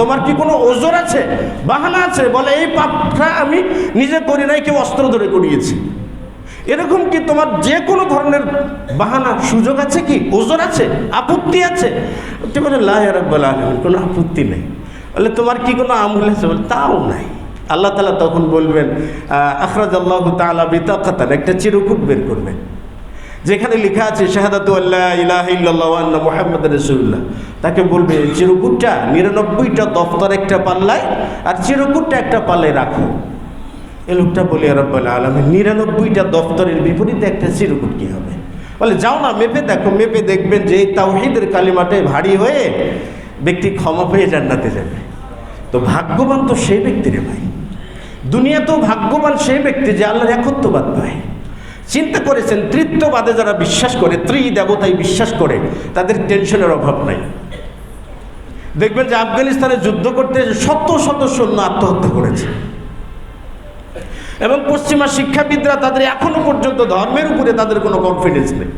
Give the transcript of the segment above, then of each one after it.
তোমার কি কোনো ওজোর আছে? বাহানা আছে? বলে, এই পাপটা আমি নিজে করি নাই, কেউ অস্ত্র ধরে করিয়েছি এরকম কি তোমার যে কোনো ধরনের বাহানা সুযোগ আছে কি? ওজোর আছে? আপত্তি আছে? বলে লাহরাব্বাল আলমিন কোনো আপত্তি নেই। বলে, তোমার কি কোনো আমল আছে? বলে, তাও নাই। আল্লাহ তালা তখন বলবেন আখরাজ আল্লাহ তালা বিতাকাতান। একটা চিরকুট বের করবেন। যেখানে লেখা আছে, শাহাদাতু আল্লাহ ইলাহা আন্না মুহাম্মাদ তাকে বলবে, চিরকুটটা, নিরানব্বইটা দফতর একটা পাল্লায় আর চিরকুটটা একটা পাল্লায় রাখো। এ লোকটা বলে রব্বাল আলমী নিরানব্বইটা দফতরের বিপরীতে একটা চিরকুট কি হবে? বলে, যাও না, মেপে দেখো, মেপে দেখবেন যে এই তাওহিদের কালিমাটায় ভারী হয়ে ব্যক্তি ক্ষমা পেয়ে জান্নাতে যাবে। তো ভাগ্যবান তো সেই ব্যক্তি রে ভাই। দুনিয়াতেও ভাগ্যবান সেই ব্যক্তি যে আল্লাহর একত্ববাদ পায়। চিন্তা করেছেন, তৃত্ববাদে যারা বিশ্বাস করে ত্রি দেবতায় বিশ্বাস করে, তাদের টেনশনের অভাব নাই। দেখবেন যে আফগানিস্তানে যুদ্ধ করতে শত শত সৈন্য আত্মহত্যা করেছে। এবং পশ্চিমা শিক্ষাবিদরা তাদের এখনও পর্যন্ত ধর্মের উপরে তাদের কোনো কনফিডেন্স নেই।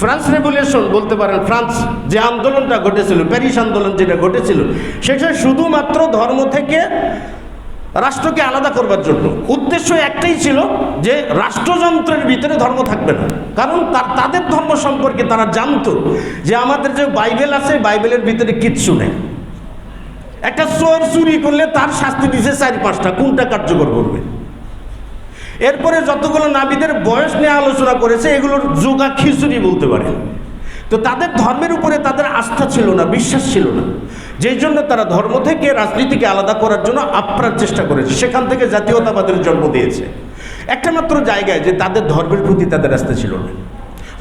ফ্রান্স রেভলিউশন বলতে পারেন ফ্রান্স, যে আন্দোলনটা ঘটেছিল, প্যারিস আন্দোলন যেটা ঘটেছিল, সেটা শুধুমাত্র ধর্ম থেকে রাষ্ট্রকে আলাদা করবার জন্য। উদ্দেশ্য একটাই ছিল যে রাষ্ট্রযন্ত্রের ভিতরে ধর্ম থাকবে না। কারণ তার তাদের ধর্ম সম্পর্কে তারা জানতো যে আমাদের যে বাইবেল আছে, বাইবেলের ভিতরে কিচ্ছু নেই। একটা চোর চুরি করলে তার শাস্তি দিছে চারি পাঁচটা। কোনটা কার্যকর করবে? এরপরে যতগুলো নাবিদের বয়স নিয়ে আলোচনা করেছে, এগুলোর যোগা খিচুড়ি বলতে পারে তো তাদের ধর্মের উপরে তাদের আস্থা ছিল না, বিশ্বাস ছিল না। যেই জন্য তারা ধর্ম থেকে রাজনীতিকে আলাদা করার জন্য আপ্রাণ চেষ্টা করেছে। সেখান থেকে জাতীয়তাবাদের জন্ম দিয়েছে। একটা মাত্র জায়গায় যে তাদের ধর্মের প্রতি তাদের আস্থা ছিল না।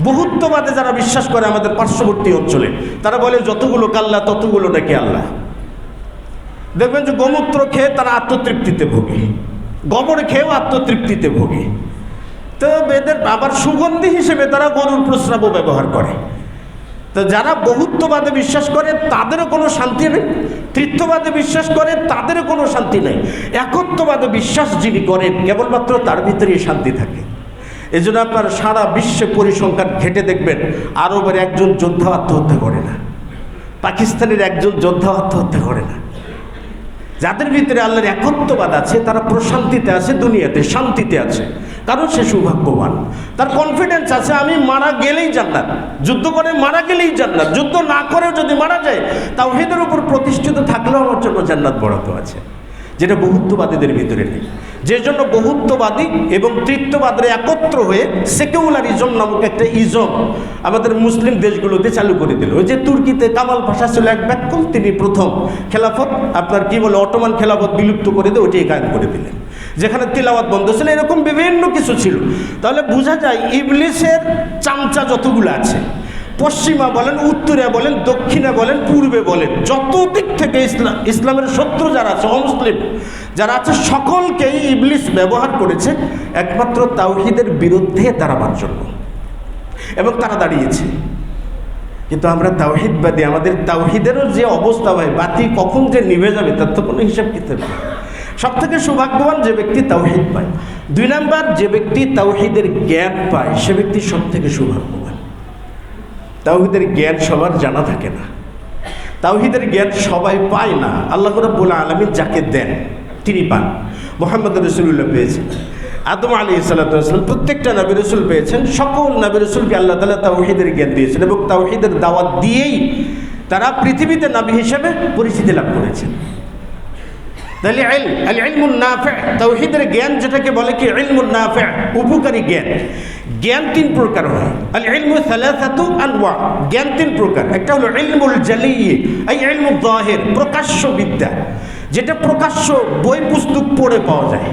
বহুত্ববাদে যারা বিশ্বাস করে আমাদের পার্শ্ববর্তী অঞ্চলে, তারা বলে, যতগুলো কাল্লা, ততগুলো নাকি আল্লাহ। দেখবেন যে গোমূত্র খেয়ে তারা আত্মতৃপ্তিতে ভোগে। গোবর খেয়েও আত্মতৃপ্তিতে ভোগে। তো এদের আবার সুগন্ধি হিসেবে তারা গরুর প্রস্রাবও ব্যবহার করে। তো যারা বহুত্ববাদে বিশ্বাস করে, তাদেরও কোনো শান্তি নেই। তৃত্ববাদে বিশ্বাস করে, তাদেরও কোনো শান্তি নেই। একত্ববাদে বিশ্বাস যিনি করেন, কেবলমাত্র তার ভিতরেই শান্তি থাকে। এই জন্য আপনার সারা বিশ্বে পরিসংখ্যান ঘেটে দেখবেন, আরবের একজন যোদ্ধা আত্মহত্যা করে না। পাকিস্তানের একজন যোদ্ধা আত্মহত্যা করে না। যাদের ভিতরে আল্লাহর একত্ববাদ আছে, তারা প্রশান্তিতে আছে, দুনিয়াতে শান্তিতে আছে। কারণ সে সৌভাগ্যবান। তার কনফিডেন্স আছে, আমি মারা গেলেই জান্নাত। যুদ্ধ করে মারা গেলেই জান্নাত। যুদ্ধ না করেও যদি মারা যায় তাও হেদের উপর প্রতিষ্ঠিত থাকলেও আমার জন্য জান্নাত বরাদ্দ আছে। যেটা বহুত্ববাদীদের ভিতরে নেই। যে জন্য বহুত্ববাদী এবং তৃত্ববাদের একত্র হয়ে সেকুলারিজম নামক একটা ইজম আমাদের মুসলিম দেশগুলোতে চালু করে দিল। ওই যে তুর্কিতে কামাল ভাষা ছিল এক ব্যাকুল, তিনি প্রথম খেলাফত, আপনার কি বলে, অটোমান খেলাফত বিলুপ্ত করে দিয়ে ওইটাই কায়েম করে দিলেন। যেখানে তিলাওয়াত বন্ধ ছিল, এরকম বিভিন্ন কিছু ছিল। তাহলে বোঝা যায় ইবলিসের চামচা যতগুলো আছে পশ্চিমা বলেন, উত্তরে বলেন, দক্ষিণে বলেন, পূর্বে বলেন। যত দিক থেকে ইসলাম ইসলামের শত্রু যারা আছে, অমুসলিম যারা আছে, সকলকেই ইবলিস ব্যবহার করেছে, একমাত্র তাওহিদের বিরুদ্ধে দাঁড়াবার জন্য। এবং তারা দাঁড়িয়েছে। কিন্তু আমরা তাওহিদবাদী, আমাদের তাওহিদেরও যে অবস্থা হয়, বাতি কখন যে নিভে যাবে, তার তো কোনো হিসাব কিতাব নেই। সব থেকে সৌভাগ্যবান যে ব্যক্তি তাওহিদ পায়। দুই নাম্বার, যে ব্যক্তি তাওহিদের জ্ঞান পায়, সে ব্যক্তি সব থেকে সৌভাগ্যবান। তাওহিদের জ্ঞান সবার জানা থাকে না। তাওহিদের জ্ঞান সবাই পায় না। আল্লাহ রব্বুল আলমী যাকে দেন, তিনি পান। মোহাম্মদ রসুল্লাহ পেয়েছেন। আদম আলী সাল্লাম প্রত্যেকটা নবী রসুল পেয়েছেন। সকল নবী রসুলকে আল্লাহ তালা তাওহিদের জ্ঞান দিয়েছেন এবং তাওহিদের দাওয়াত দিয়েই তারা পৃথিবীতে নবী হিসেবে পরিচিতি লাভ করেছেন। তাহলে এল আল ইলমুন নাফি, তাওহীদের জ্ঞান যেটাকে বলে কি? ইলমুন নাফি, উপকারী জ্ঞান। জ্ঞান তিন প্রকার হয়। আল ইলমু সালাসাতু আনওয়া, জ্ঞান তিন প্রকার। একটা হলো ইলমুল জালি এই ইলমু জাহির প্রকাশ্য বিদ্যা যেটা প্রকাশ্য বই পুস্তক পড়ে পাওয়া যায়।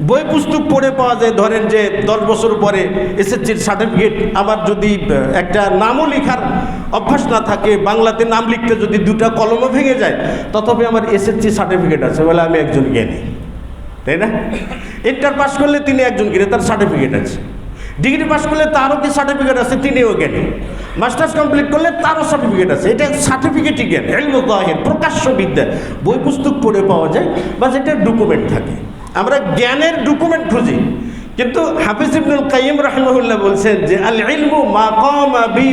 বই পুস্তক পড়ে পাওয়া যায়, ধরেন যে দশ বছর পরে এসএসসির সার্টিফিকেট। আমার যদি একটা নামও লেখার অভ্যাস না থাকে, বাংলাতে নাম লিখতে যদি দুটা কলমও ভেঙে যায়, তথাপি আমার এসএসসি সার্টিফিকেট আছে বলে আমি একজন জ্ঞানী। তাই না? ইন্টার পাস করলে তিনি একজন জ্ঞানী, তার সার্টিফিকেট আছে। ডিগ্রি পাস করলে তারও কি সার্টিফিকেট আছে? তিনিও জ্ঞানী। মাস্টার্স কমপ্লিট করলে তারও সার্টিফিকেট আছে। এটা সার্টিফিকেটই জ্ঞান প্রকাশ্য বিদ্যা। বই পুস্তক পড়ে পাওয়া যায় বা যেটা ডকুমেন্ট থাকে। আমরা জ্ঞানের ডকুমেন্ট খুঁজি। কিন্তু হাফিজ ইবনুল কাইম রাহিমাহুল্লাহ বলছেন যে, আল ইলমু মাকাম আবি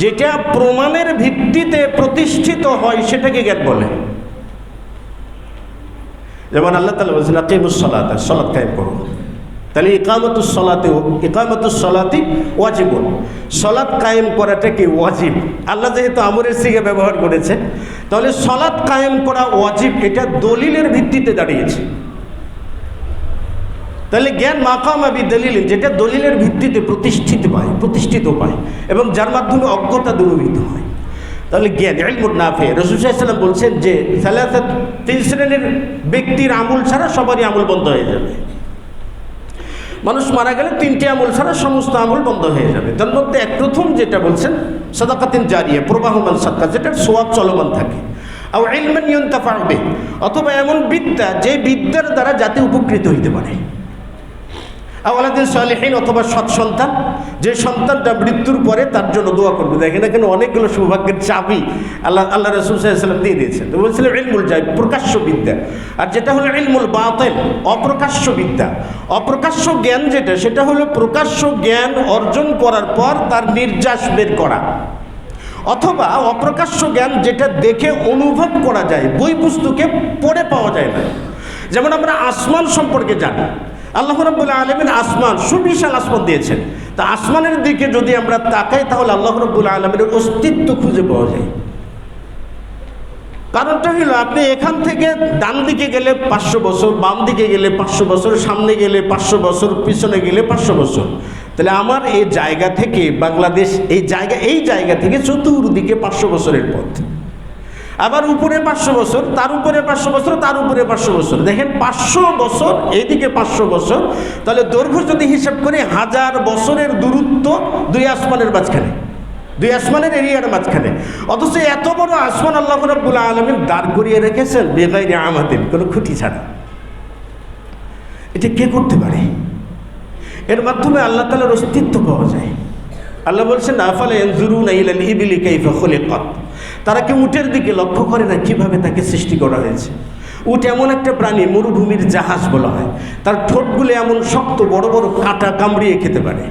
যেটা প্রমাণের ভিত্তিতে প্রতিষ্ঠিত হয় সেটাকে জ্ঞান বলে। যেমন আল্লাহ তালা বলছেন আকিমুসলাত সলাৎ কায়েম করো তাহলে ইকামতুস সলাতে ইকামতুস সলাতি ওয়াজিবুন। সলাৎ কায়েম করাটা কি ওয়াজিব? আল্লাহ যেহেতু আমরের সিগে ব্যবহার করেছে, তাহলে সলাৎ কায়েম করা ওয়াজিব, এটা দলিলের ভিত্তিতে দাঁড়িয়েছে। তাহলে জ্ঞান মাকাম আবি দলিল, যেটা দলিলের ভিত্তিতে প্রতিষ্ঠিত পায় প্রতিষ্ঠিত পায় এবং যার মাধ্যমে অজ্ঞতা দূরীভূত হয়। তাহলে জ্ঞান, ইলমুন নাফে। রসুসাল্লাম বলছেন যে তিন শ্রেণির ব্যক্তির আমল ছাড়া সবারই আমল বন্ধ হয়ে যাবে। মানুষ মারা গেলে তিনটি আমল ছাড়া সমস্ত আমল বন্ধ হয়ে যাবে। তার মধ্যে এক প্রথম যেটা বলছেন, সদাকাতিন জারিয়া প্রবাহমান সাদকা, যেটার সোয়াব চলমান থাকে। আর এলমেন নিয়ন্ত্রণ পারবে অথবা এমন বিদ্যা যে বিদ্যার দ্বারা জাতি উপকৃত হইতে পারে। আওয়ালাদিন সালেহীন অথবা সৎ সন্তান, যে সন্তানটা মৃত্যুর পরে তার জন্য দোয়া করবে। দেখেন এখানে অনেকগুলো সৌভাগ্যের চাবি আল্লাহ আল্লাহ রসুল সাল্লাম দিয়ে দিয়েছেন। তো বলছিলেন ইলমুল যাই প্রকাশ্য বিদ্যা। আর যেটা হলো ইলমুল বাতেল, অপ্রকাশ্য বিদ্যা। অপ্রকাশ্য জ্ঞান যেটা, সেটা হলো প্রকাশ্য জ্ঞান অর্জন করার পর তার নির্যাস বের করা। অথবা অপ্রকাশ্য জ্ঞান যেটা দেখে অনুভব করা যায়, বই পুস্তকে পড়ে পাওয়া যায় না। যেমন আমরা আসমান সম্পর্কে জানি আল্লাহ রব্বুল্লাহ আলমিন আসমান, সুবিশাল আসমান দিয়েছেন। তা আসমানের দিকে যদি আমরা তাকাই, তাহলে আল্লাহ রব্বুল্লাহ আলমিনের অস্তিত্ব খুঁজে পাওয়া যায়। কারণটা হলো, আপনি এখান থেকে ডান দিকে গেলে পাঁচশো বছর, বাম দিকে গেলে পাঁচশো বছর, সামনে গেলে পাঁচশো বছর, পিছনে গেলে পাঁচশো বছর। তাহলে আমার এই জায়গা থেকে বাংলাদেশ, এই জায়গা এই জায়গা থেকে চতুর্দিকে পাঁচশো বছরের পথ। আবার উপরে পাঁচশো বছর, তার উপরে পাঁচশো বছর, তার উপরে পাঁচশো বছর। দেখেন, পাঁচশো বছর এইদিকে পাঁচশো বছর। তাহলে দৈর্ঘ্য যদি হিসাব করে, হাজার বছরের দূরত্ব দুই আসমানের মাঝখানে। দুই আসমানের এরিয়ার মাঝখানে। অথচ এত বড় আসমান আল্লাহ রব্বুল আলমিন দাঁড় করিয়ে রেখেছেন, বেগাইরে আমাদের কোনো খুঁটি ছাড়া। এটা কে করতে পারে? এর মাধ্যমে আল্লাহ তালার অস্তিত্ব পাওয়া যায়। আল্লাহ বলছেন, আফালে জুরুন ইলাল তারা কি উটের দিকে লক্ষ্য করে না কীভাবে তাকে সৃষ্টি করা হয়েছে? উট এমন একটা প্রাণী, মরুভূমির জাহাজ বলা হয়। তার ঠোঁটগুলো এমন শক্ত, বড় বড় কাঁটা কামড়িয়ে খেতে পারে।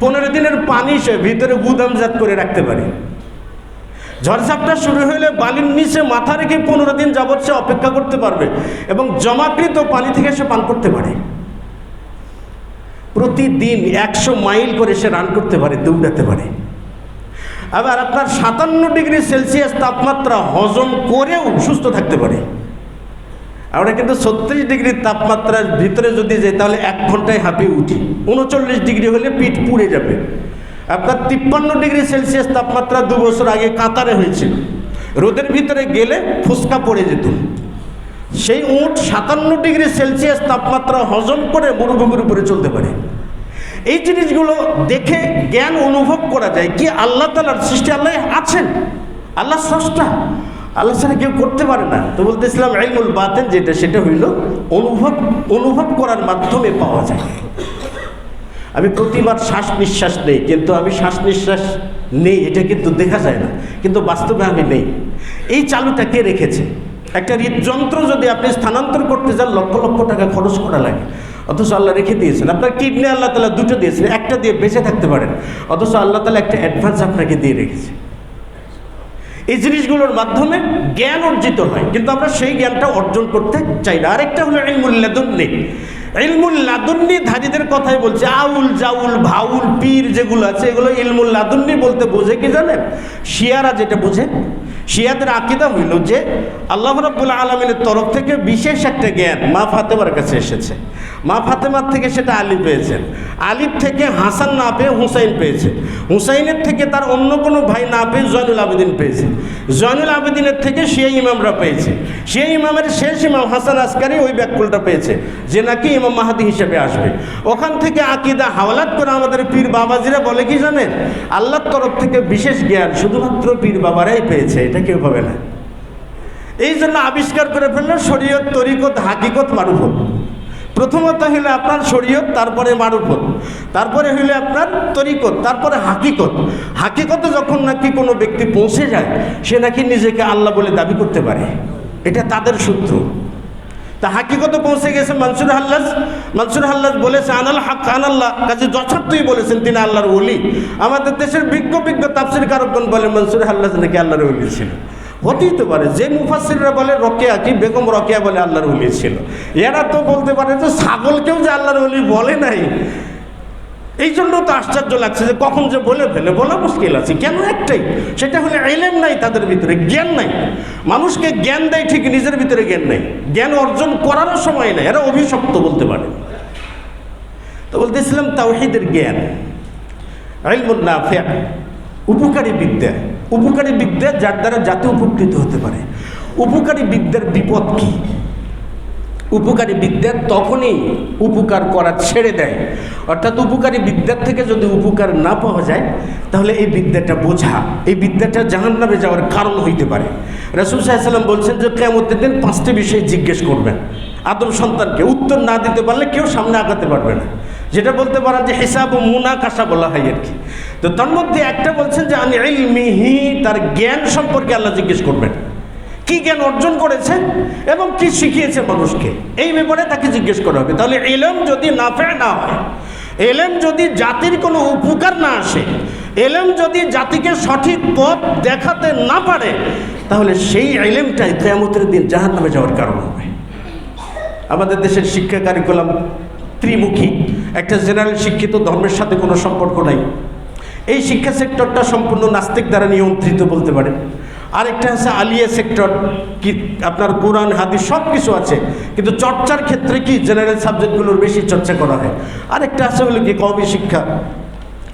পনেরো দিনের পানি সে ভিতরে গুদামজাত করে রাখতে পারে। ঝড়ঝাপটা শুরু হলে বালির নিচে মাথা রেখে পনেরো দিন যাবৎ সে অপেক্ষা করতে পারবে এবং জমাকৃত পানি থেকে সে পান করতে পারে। প্রতিদিন একশো মাইল করে সে রান করতে পারে, দৌড়াতে পারে। আবার আপনার সাতান্ন ডিগ্রি সেলসিয়াস তাপমাত্রা হজম করেও সুস্থ থাকতে পারে। আমরা কিন্তু ছত্রিশ ডিগ্রি তাপমাত্রার ভিতরে যদি যাই, তাহলে এক ঘন্টায় হাঁপিয়ে উঠি। উনচল্লিশ ডিগ্রি হলে পিঠ পুড়ে যাবে। আপনার তিপ্পান্ন ডিগ্রি সেলসিয়াস তাপমাত্রা দু বছর আগে কাতারে হয়েছিল। রোদের ভিতরে গেলে ফুসকা পড়ে যেত। সেই উঁট সাতান্ন ডিগ্রি সেলসিয়াস তাপমাত্রা হজম করে মরুভূমির উপরে চলতে পারে। এই জিনিসগুলো দেখে জ্ঞান অনুভব করা যায় কি আল্লাহ তালার সৃষ্টি আল্লাহ আছেন? আল্লাহ স্রষ্টা। আল্লাহ ছাড়া কেউ করতে পারে না। তো বলতেছিলাম আইমুল বাতেন যেটা সেটা হইল অনুভব অনুভব করার মাধ্যমে পাওয়া যায়। আমি প্রতিবার শ্বাস নিঃশ্বাস নেই, কিন্তু আমি শ্বাস নিঃশ্বাস নেই, এটা কিন্তু দেখা যায় না। কিন্তু বাস্তবে আমি নেই। এই চালুটা কে রেখেছে? একটা হৃদযন্ত্র যদি আপনি স্থানান্তর করতে যান, লক্ষ লক্ষ টাকা খরচ করা লাগে। অথচ আল্লাহ রেখে দিয়েছেন। আপনার কিডনি আল্লাহ তালা দুটো দিয়েছেন, একটা দিয়ে বেঁচে থাকতে পারেন। অথচ আল্লাহ তালা একটা অ্যাডভান্স আপনাকে দিয়ে রেখেছে। এই জিনিসগুলোর মাধ্যমে জ্ঞান অর্জিত হয়। কিন্তু আমরা সেই জ্ঞানটা অর্জন করতে চাই না। আরেকটা হলো ইলমুল্লাদুন্নি ইলমুল্লাদুন্নি ধারীদের কথাই বলছে। আউল, জাউল, ভাউল, পীর যেগুলো আছে, এগুলো ইলমুল্লাদুন্নি বলতে বোঝে কি জানেন? শিয়ারা যেটা বোঝে, শিয়াদের আকিদা হইল যে আল্লাহ রাব্বুল আলমিনের তরফ থেকে বিশেষ একটা জ্ঞান মা ফাতেমার কাছে এসেছে। মা ফাতেমার থেকে সেটা আলী পেয়েছেন। আলির থেকে হাসান না পেয়ে হুসাইন পেয়েছে হুসাইনের থেকে তার অন্য কোনো ভাই না পেয়ে জয়নুল আবেদিন পেয়েছে জয়নুল আবেদিনের থেকে সেই ইমামরা পেয়েছে। সেই ইমামের শেষ ইমাম হাসান আসকারি ওই ব্যাকুলটা পেয়েছে। যে নাকি ইমাম মাহাদি হিসেবে আসবে। ওখান থেকে আকিদা হাওলাত করে আমাদের পীর বাবাজিরা বলে কি জানেন? আল্লাহর তরফ থেকে বিশেষ জ্ঞান শুধুমাত্র পীর বাবারাই পেয়েছে, এটা কেউ পাবে না। এই জন্য আবিষ্কার করে ফেলল শরীয়ত, তরিকত, হাকিকত মারুফত। প্রথমত হইলে আপনার শরীয়ত, তারপরে মারুফত। তারপরে হইলে আপনার তরিকত, তারপরে হাকিকত। হাকিকতে যখন নাকি কোনো ব্যক্তি পৌঁছে যায়, সে নাকি নিজেকে আল্লাহ বলে দাবি করতে পারে। এটা তাদের সূত্র। তা হাকিকত পৌঁছে গেছে মনসুর হাল্লাস মনসুর হাল্লাস বলেছে, আনাল হাক, আনাল্লাহ। কাজে যথার্থই বলেছেন, তিনি আল্লাহর ওলি। আমাদের দেশের বিজ্ঞ বিজ্ঞ তাপসির কারকগণ বলে মনসুর হাল্লাস নাকি আল্লাহর ওলি ছিল? হতেই তো পারে, যে মুফাসিররা বলে, রকেয়া কি? বেগম রকেয়া বলে, আল্লাহর ওলি ছিল। এরা তো বলতে পারে যে, ছাগলকেও যে আল্লাহর ওলি বলে নাই। এই জন্য তো আশ্চর্য লাগছে যে কখন যে বলে ফেলে, বলা মুশকিল আছে। কেন একটাই? সেটা হলে এলেম নাই তাদের ভিতরে, জ্ঞান নাই। মানুষকে জ্ঞান দেয় ঠিক নিজের ভিতরে জ্ঞান নাই। জ্ঞান অর্জন করারও সময় নাই, এরা অভিশপ্ত বলতে পারে। তো বলতেছিলাম তাওহিদের জ্ঞান। আইলমুন নাফিয়া উপকারী বিদ্যা। উপকারী বিদ্যা যার দ্বারা জাতি উপকৃত হতে পারে। উপকারী বিদ্যার বিপদ কী? উপকারী বিদ্যা তখনই উপকার করা ছেড়ে দেয়। অর্থাৎ উপকারী বিদ্যার থেকে যদি উপকার না পাওয়া যায়, তাহলে এই বিদ্যাটা বোঝা, এই বিদ্যাটা জাহান নামে যাওয়ার কারণ হইতে পারে। রাসুল সাহেব বলছেন যে কেমতের দিন পাঁচটি বিষয় জিজ্ঞেস করবেন। আদম সন্তানকে উত্তর না দিতে পারলে কেউ সামনে আগাতে পারবে না। যেটা বলতে পারেন যে, হিসাব ও মুনা কাসা বলা হয় আর কি। তো তার মধ্যে একটা বলছেন যে, আমি মিহি তার জ্ঞান সম্পর্কে আল্লাহ জিজ্ঞেস করবেন। কি জ্ঞান অর্জন করেছে এবং কি শিখিয়েছে মানুষকে? এই ব্যাপারে তাকে জিজ্ঞেস করা হবে। তাহলে এলেম যদি নাফে না হয় এলেম যদি জাতির কোনো উপকার না আসে এলেম যদি জাতিকে সঠিক পথ দেখাতে না পারে, তাহলে সেই এলেমটাই কেয়ামতের দিন জাহান নামে যাওয়ার কারণ হবে। আমাদের দেশের শিক্ষা কারিকুলাম ত্রিমুখী, একটা জেনারেল শিক্ষিত ধর্মের সাথে কোনো সম্পর্ক নাই। এই শিক্ষা সেক্টরটা সম্পূর্ণ নাস্তিক দ্বারা নিয়ন্ত্রিত বলতে পারে আরেকটা আছে আলিয়া সেক্টর, কি আপনার কোরআন, হাদিস সব কিছু আছে। কিন্তু চর্চার ক্ষেত্রে কি জেনারেল সাবজেক্টগুলোর বেশি চর্চা করা হয়? আরেকটা আছে হলো কি কবি শিক্ষা,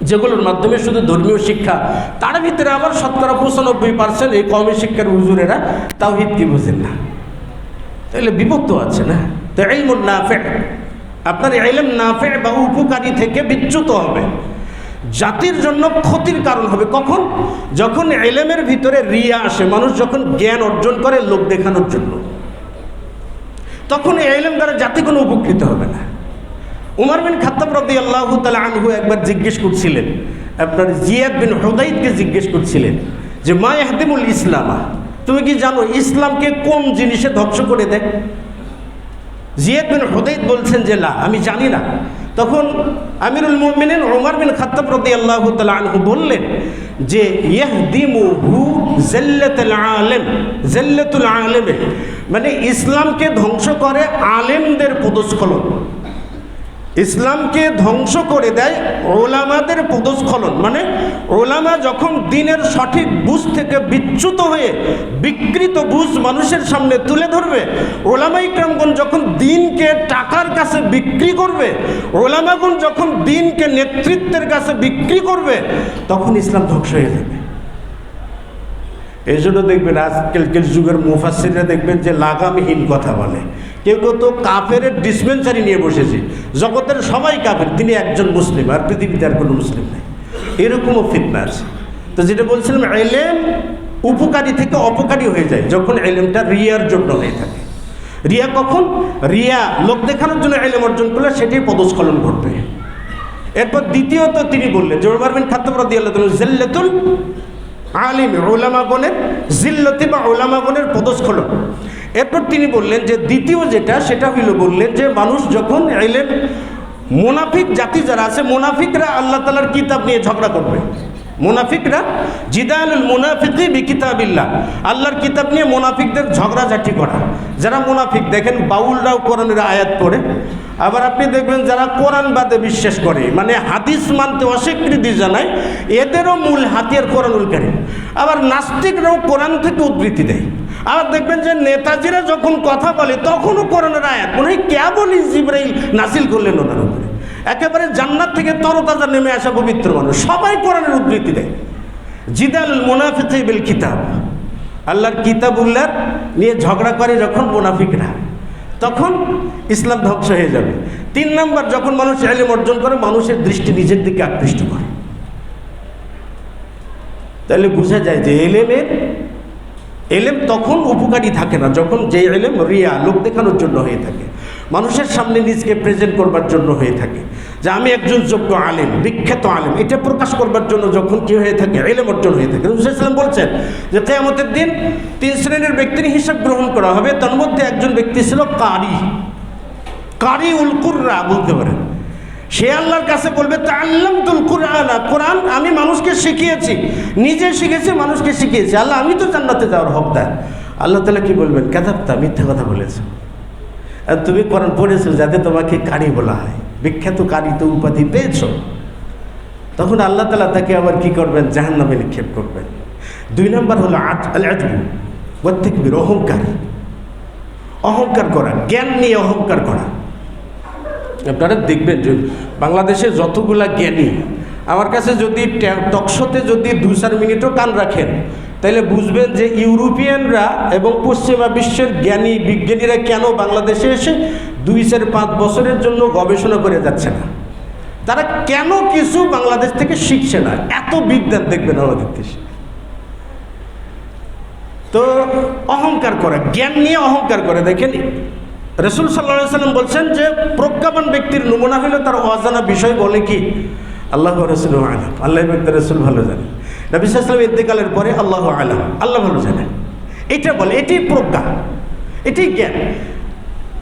যেগুলোর মাধ্যমে শুধু ধর্মীয় শিক্ষা, তার ভিতরে আবার শতকরা পঁচানব্বই পার্সেন্ট এই কমি শিক্ষার হুজুরেরা তাও কি বুঝেন না। তাহলে বিভক্ত আছে না? তো এই এলমুল নাফে, আপনার এলম নাফে বা উপকারী থেকে বিচ্যুত হবে। জাতির জন্য ক্ষতির কারণ হবে। কখন? যখন এলেমের ভিতরে রিয়া আসে, মানুষ যখন জ্ঞান অর্জন করে লোক দেখানোর জন্য। তখন এলেম দ্বারা জাতি কোনো উপকৃত হবে না। উমর বিন খাত্তাব রদি আল্লাহ তালা আনহু একবার জিজ্ঞেস করছিলেন, আপনার জিয়াদ বিন হদাইদকে জিজ্ঞেস করছিলেন যে, মা এহদিমুল ইসলামা? তুমি কি জানো ইসলামকে কোন জিনিসে ধ্বংস করে দেয়? জিয়াদ বিন হদাইদ বলছেন যে লা আমি জানি না। তখন আমিরুল মুমিনিন ওমর বিন খাত্তাব রদি আল্লাহ আনহু বললেন যে ইয়াহদিমুহু জাল্লাতুল আলেম, জাল্লাতুল আলেমে। মানে ইসলামকে ধ্বংস করে আলেমদের পদস্খলন। ইসলামকে ধ্বংস করে দেয় ওলামাদের পদস্খলন। মানে ওলামা যখন দিনের সঠিক বুঝ থেকে বিচ্যুত হয়ে বিকৃত বুঝ মানুষের সামনে তুলে ধরবে, ওলামা ইকরামগণ যখন দিনকে টাকার কাছে বিক্রি করবে ওলামাগুন যখন দিনকে নেতৃত্বের কাছে বিক্রি করবে, তখন ইসলাম ধ্বংস হয়ে যাবে। এই জন্য দেখবেন আজকালকের যুগের মুফাসিরা দেখবেন যে লাগামহীন কথা বলে। কেউ কেউ তো কাফের ডিসপেন্সারি নিয়ে বসেছে। জগতের সবাই কাফের, তিনি একজন মুসলিম, আর পৃথিবীতে আর কোনো মুসলিম নেই। এরকমও ফিতনা আছে। তো যেটা বলছিলাম এলেম উপকারী থেকে অপকারী হয়ে যায় যখন এলেমটা রিয়ার জন্য হয়ে থাকে। রিয়া কখন? রিয়া লোক দেখানোর জন্য এলেম অর্জন করলে সেটি পদস্খলন ঘটবে। এরপর দ্বিতীয়ত তিনি বললেন জোর মারবেন খাদ্যপ্রদি আল্লাহ জেল্লাতুল আলিম ওলামাগণের জিল্লতি বা ওলামাগণের পদস্খলন। এরপর তিনি বললেন যে দ্বিতীয় যেটা, সেটা হইল বললেন যে মানুষ যখন এলেন, মোনাফিক জাতি যারা আছে, মোনাফিকরা আল্লাহ তালার কিতাব নিয়ে ঝগড়া করবে। মোনাফিকরা, জিদালুল মোনাফিকি বিকিতাবিল্লা আল্লাহর কিতাব নিয়ে মোনাফিকদের ঝগড়াঝাটি করা। যারা মোনাফিক, দেখেন বাউলরাও কোরআনের আয়াত পড়ে। আবার আপনি দেখবেন যারা কোরআন বাদে বিশ্বাস করে মানে হাদিস মানতে অস্বীকৃতি জানায়, এদেরও মূল হাতিয়ার কোরআনুল কারিম। আবার নাস্তিকরাও কোরআন থেকে উদ্ধৃতি দেয়। আবার দেখবেন যে নেতাজিরা যখন কথা বলে, তখনও কোরআনের আয়াত। মনে হয় কেবল জিব্রাইল নাসিল করলেন ওনার উপরে। একেবারে জান্নাত থেকে তরতাজা নেমে আসা পবিত্র মানুষ। সবাই কোরআনের উদ্ধৃতি দেয়। জিদাল মোনাফিক বিল কিতাব। আল্লাহর কিতাবুল্লাহ নিয়ে ঝগড়া করে যখন মোনাফিকরা, তখন ইসলাম ধ্বংস হয়ে যাবে। তিন নম্বর, যখন মানুষ এলেম অর্জন করে, মানুষের দৃষ্টি নিজের দিকে আকৃষ্ট করে। তাহলে বোঝা যায় যে এলেমের এলেম তখন উপকারী থাকে না, যখন যে এলেম রিয়া, লোক দেখানোর জন্য হয়ে থাকে। মানুষের সামনে নিজকে প্রেজেন্ট করবার জন্য হয়ে থাকে। যে আমি একজন যোগ্য আলেম, বিখ্যাত আলেম, এটা প্রকাশ করবার জন্য যখন কি হয়ে থাকে, এলেম অর্জন হয়ে থাকে। রসুলাম বলছেন যে, কেয়ামতের দিন তিন শ্রেণির ব্যক্তির হিসাব গ্রহণ করা হবে, তার মধ্যে একজন ব্যক্তি ছিল কারি। কারি উল কুররা বলতে পারেন। সে আল্লাহর কাছে বলবে তা আল্লাম তুল কোরআন। কোরআন আমি মানুষকে শিখিয়েছি, নিজে শিখেছি, মানুষকে শিখিয়েছি। আল্লাহ, আমি তো জান্নাতে যাওয়ার হকদার আল্লাহ তালা কি বলবেন? কেদাপ্তা মিথ্যা কথা বলেছ। আর তুমি কোরআন পড়েছো যাতে তোমাকে কারি বলা হয়। বিখ্যাত কারি তো উপাধি পেয়েছ। তখন আল্লাহ তালা তাকে আবার কি করবেন? জাহান নামে নিক্ষেপ করবেন। দুই নম্বর হলো আট আল আজবু প্রত্যেকবির অহংকার। অহংকার করা, জ্ঞান নিয়ে অহংকার করা। আপনারা দেখবেন যে বাংলাদেশে যতগুলা জ্ঞানী, আমার কাছে যদি টকশোতে যদি দু চার মিনিটও কান রাখেন তাহলে বুঝবেন যে ইউরোপিয়ানরা এবং পশ্চিমা বিশ্বের জ্ঞানী বিজ্ঞানীরা কেন বাংলাদেশে এসে দুই চার পাঁচ বছরের জন্য গবেষণা করে যাচ্ছে না? তারা কেন কিছু বাংলাদেশ থেকে শিখছে না? এত বিজ্ঞান দেখবেন আমাদের দেশে। তো অহংকার করে, জ্ঞান নিয়ে অহংকার করে, দেখেন? রসুল সাল্লা সাল্লাম বলছেন যে প্রজ্ঞাপন ব্যক্তির নমুনা হইলে তার অজানা বিষয় বলে কি? আল্লাহ রসুল আলাম। আল্লাহ ব্যক্তি রসুল ভালো জানেন। নবী সাল্লাম ইদ্দিকালের পরে আল্লাহ আলাম। আল্লাহ ভালো জানেন। এটা বলে এটি প্রজ্ঞা। এটি জ্ঞান।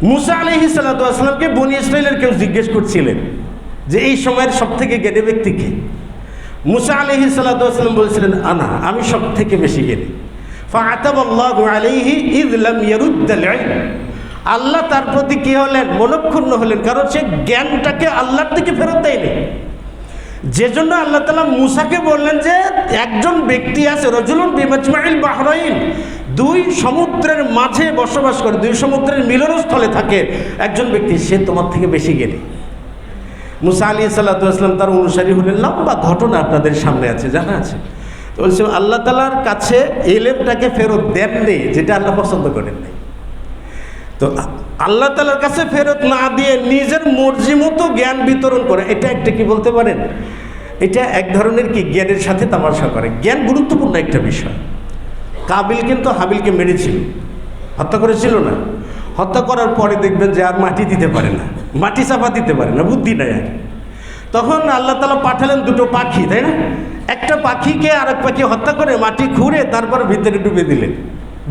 মুসা আলহি সাল্লাতামকে বনি ইসরায়েলের কেউ জিজ্ঞেস করছিলেন যে, এই সময়ের সব থেকে জ্ঞানী ব্যক্তিকে মুসা আলহি সাল্লাতাম বলছিলেন, আনা, আমি সব থেকে বেশি জ্ঞানী। ফা আল্লাহ আলহি ইদ লাম ইয়ারুদ্দাল আল্লাহ তার প্রতি কি হলেন? মনক্ষুণ্ণ হলেন। কারণ সে জ্ঞানটাকে আল্লাহর থেকে ফেরত দেয়নি। যে জন্য আল্লাহ তালা মুসাকে বললেন যে, একজন ব্যক্তি আছে, রজুলুন বিমাজমাইল বাহরাইন, দুই সমুদ্রের মাঝে বসবাস করে, দুই সমুদ্রের মিলনস্থলে থাকে। একজন ব্যক্তি, সে তোমার থেকে বেশি গেলে মুসা আলী সাল্লাহাম তার অনুসারী হলেন, লম্বা ঘটনা আপনাদের সামনে আছে, জানা আছে। তো বলছি, আল্লাহ তালার কাছে এলেমটাকে ফেরত দেননি, যেটা আল্লাহ পছন্দ করেন নাই তো আল্লাহ তালার কাছে ফেরত না দিয়ে নিজের মর্জি মতো জ্ঞান বিতরণ করে, এটা একটা কি বলতে পারেন? এটা এক ধরনের কি জ্ঞানের সাথে তামাশা করে? জ্ঞান গুরুত্বপূর্ণ একটা বিষয়। কাবিল কিন্তু হাবিলকে মেরেছিল। হত্যা করেছিল না। হত্যা করার পরে দেখবেন যে আর মাটি দিতে পারে না। মাটি চাপা দিতে পারে না, বুদ্ধি নেই আর। তখন আল্লাহ তালা পাঠালেন দুটো পাখি, তাই না? একটা পাখিকে আরেক পাখি হত্যা করে মাটি খুঁড়ে তারপর ভিতরে ডুবে দিলেন।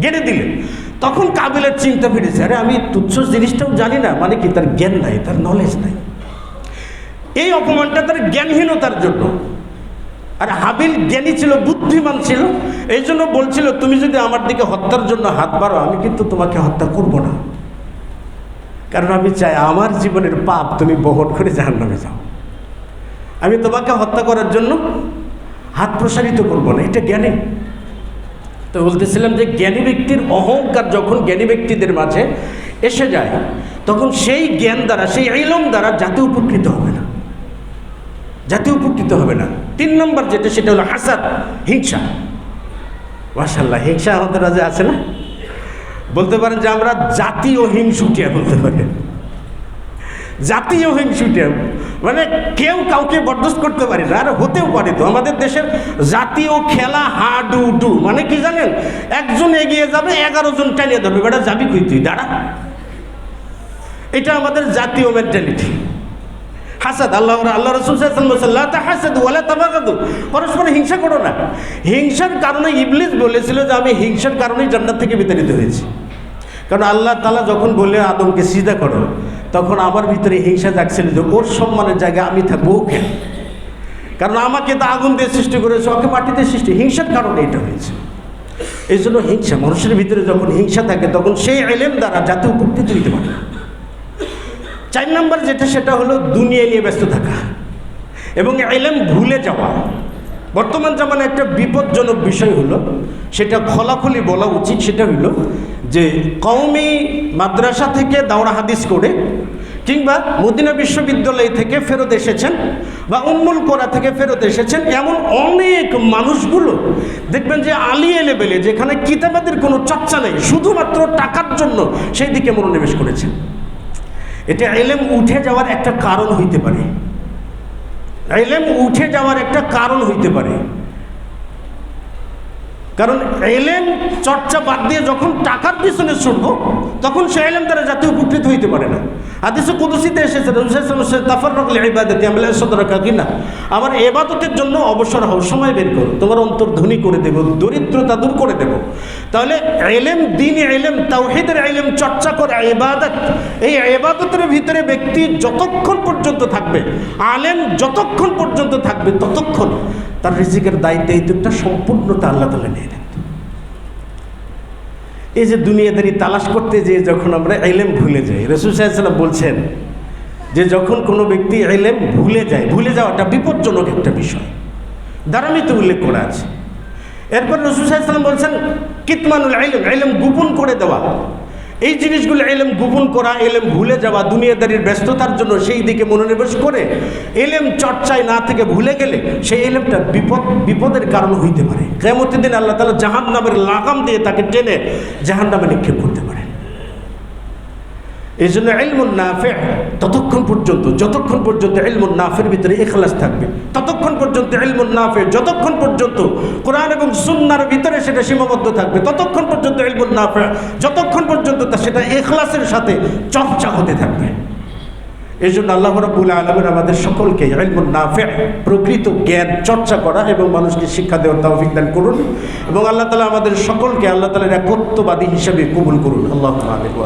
গেড়ে দিলেন। তখন কাবিলের চিন্তা ফিরেছে, আরে আমি তুচ্ছ জিনিসটাও জানি না মানে কি তার জ্ঞান নাই, তার নলেজ নাই। এই অপমানটা তার জ্ঞানহীনতার জন্য। আর হাবিল জ্ঞানী ছিল, বুদ্ধিমান ছিল, এই জন্য বলছিল, তুমি যদি আমার দিকে হত্যার জন্য হাত বাড়ো আমি কিন্তু তোমাকে হত্যা করব না। কারণ আমি চাই আমার জীবনের পাপ তুমি বহন করে জাহান নামে যাও। আমি তোমাকে হত্যা করার জন্য হাত প্রসারিত করব না। এটা জ্ঞানী। তো বলতেছিলাম যে জ্ঞানী ব্যক্তির অহংকার যখন জ্ঞানী ব্যক্তিদের মাঝে এসে যায়, তখন সেই জ্ঞান দ্বারা, সেই ইলম দ্বারা জাতি উপকৃত হবে না। জাতি উপকৃত হবে না। তিন নম্বর যেটা, সেটা হলো হাসাদ, হিংসা। মাসাল্লাহ হিংসা আমাদের মাঝে আছে না? বলতে পারেন যে আমরা জাতি জাতীয় হিংসুটিয়া বলতে পারেন। জাতীয় হিংসুটিয়া মানে কেউ কাউকে বরদাস্ত করতে পারে না, আর হতেও পারে তো। আমাদের দেশের জাতীয় খেলা হাডুডু মানে কি জানেন? একজন এগিয়ে যাবে, এগারো জন টানিয়ে ধরবে। বেটা, যাবি কই তুই? দাঁড়া। এটা আমাদের জাতীয় মেন্টালিটি হাসাদ, আল্লাহ আল্লাহ রসুল হাসাদ ওয়ালা তাবাগাদু। পরস্পর হিংসা করো না। হিংসার কারণে ইবলিস বলেছিল যে, আমি হিংসার কারণেই জান্নাত থেকে বিতাড়িত হয়েছি। কারণ আল্লাহ তালা যখন বললে আদমকে সিজা করো। তখন আমার ভিতরে হিংসা জাগছিল যে ওর সম্মানের জায়গায় আমি থাকব কেন? কারণ আমাকে তো আগুন দিয়ে সৃষ্টি করেছে, ওকে মাটিতে সৃষ্টি। হিংসার কারণে এটা হয়েছে। এই জন্য হিংসা, মানুষের ভিতরে যখন হিংসা থাকে, তখন সেই এলেম দ্বারা জাতি উপকৃত দিতে পারে। চার নম্বর যেটা, সেটা হলো দুনিয়া নিয়ে ব্যস্ত থাকা। এবং এলেম ভুলে যাওয়া। বর্তমান জামানে একটা বিপজ্জনক বিষয় হলো, সেটা খোলাখুলি বলা উচিত, সেটা হলো যে কওমি মাদ্রাসা থেকে দাওড়া হাদিস করে কিংবা মদিনা বিশ্ববিদ্যালয় থেকে ফেরত এসেছেন বা উন্মুল করা থেকে ফেরত এসেছেন, এমন অনেক মানুষগুলো, দেখবেন যে আলিয়ে লেভেলে যেখানে কিতাবাদের কোনো চর্চা নেই, শুধুমাত্র টাকার জন্য সেই দিকে মনোনিবেশ করেছেন। এটা এলেম উঠে যাওয়ার একটা কারণ হইতে পারে। এলেম উঠে যাওয়ার একটা কারণ হইতে পারে। কারণ এলেম চর্চা বাদ দিয়ে যখন টাকার পিছনে ছুটবো, তখন সে এলেম দ্বারা জাতি উপকৃত হইতে পারে না। হাদিসে কুদুসিতে এসেছে তাফার রকলে ইবাদতি আমলে সদরকা কিনা আমার এবাদতের জন্য অবসর হও সময় বের করো, তোমার অন্তর ধনী করে দেব, দরিদ্রতা দূর করে দেব। তাহলে এলেম, দিন এলেম, তাওহিদের এলেম, চর্চা করে এবাদত এই এবাদতের ভিতরে ব্যক্তি যতক্ষণ পর্যন্ত থাকবে, আলেম যতক্ষণ পর্যন্ত থাকবে, ততক্ষণ তার রিজিকের দায়িত্ব এইটুকটা সম্পূর্ণতা আল্লাহ তালা নিয়ে এই যে দুনিয়াদারি তালাশ করতে যে যখন আমরা এলেম ভুলে যাই, রসুল সাহেব বলছেন যে যখন কোনো ব্যক্তি এলেম ভুলে যায়, ভুলে যাওয়াটা বিপজ্জনক একটা বিষয়। দারামিতে উল্লেখ করা আছে। এরপর রসুল সাহেব বলছেন, কিতমানুল এলেম এলেম গোপন করে দেওয়া। এই জিনিসগুলো এলেম গোপন করা, এলেম ভুলে যাওয়া, দুনিয়াদারির ব্যস্ততার জন্য সেই দিকে মনোনিবেশ করে, এলেম চর্চায় না থেকে ভুলে গেলে সেই এলেমটা বিপদ, বিপদের কারণ হইতে পারে। কেমতিদিন আল্লাহ তালা জাহান নামের লাগাম দিয়ে তাকে টেনে জাহান নামে নিক্ষেপ করতে পারে। এই জন্য এলমুন নাফে ততক্ষণ পর্যন্ত, যতক্ষণ পর্যন্ত এলমুন নাফের ভিতরে এখলাস থাকবে, ততক্ষণ পর্যন্ত এলমুন নাফে যতক্ষণ পর্যন্ত কোরআন এবং সুন্নার ভিতরে সেটা সীমাবদ্ধ থাকবে, ততক্ষণ পর্যন্ত এলমুন নাফে যতক্ষণ পর্যন্ত তা সেটা এখলাসের সাথে চর্চা হতে থাকবে। এই জন্য আল্লাহ রব্বুল আলমের আমাদের সকলকে এলমুন নাফে প্রকৃত জ্ঞান চর্চা করা এবং মানুষকে শিক্ষা দেওয়ার তৌফিক দান করুন এবং আল্লাহ তালা আমাদের সকলকে আল্লাহ তালার একত্ববাদী হিসেবে কবুল করুন। আল্লাহ আলম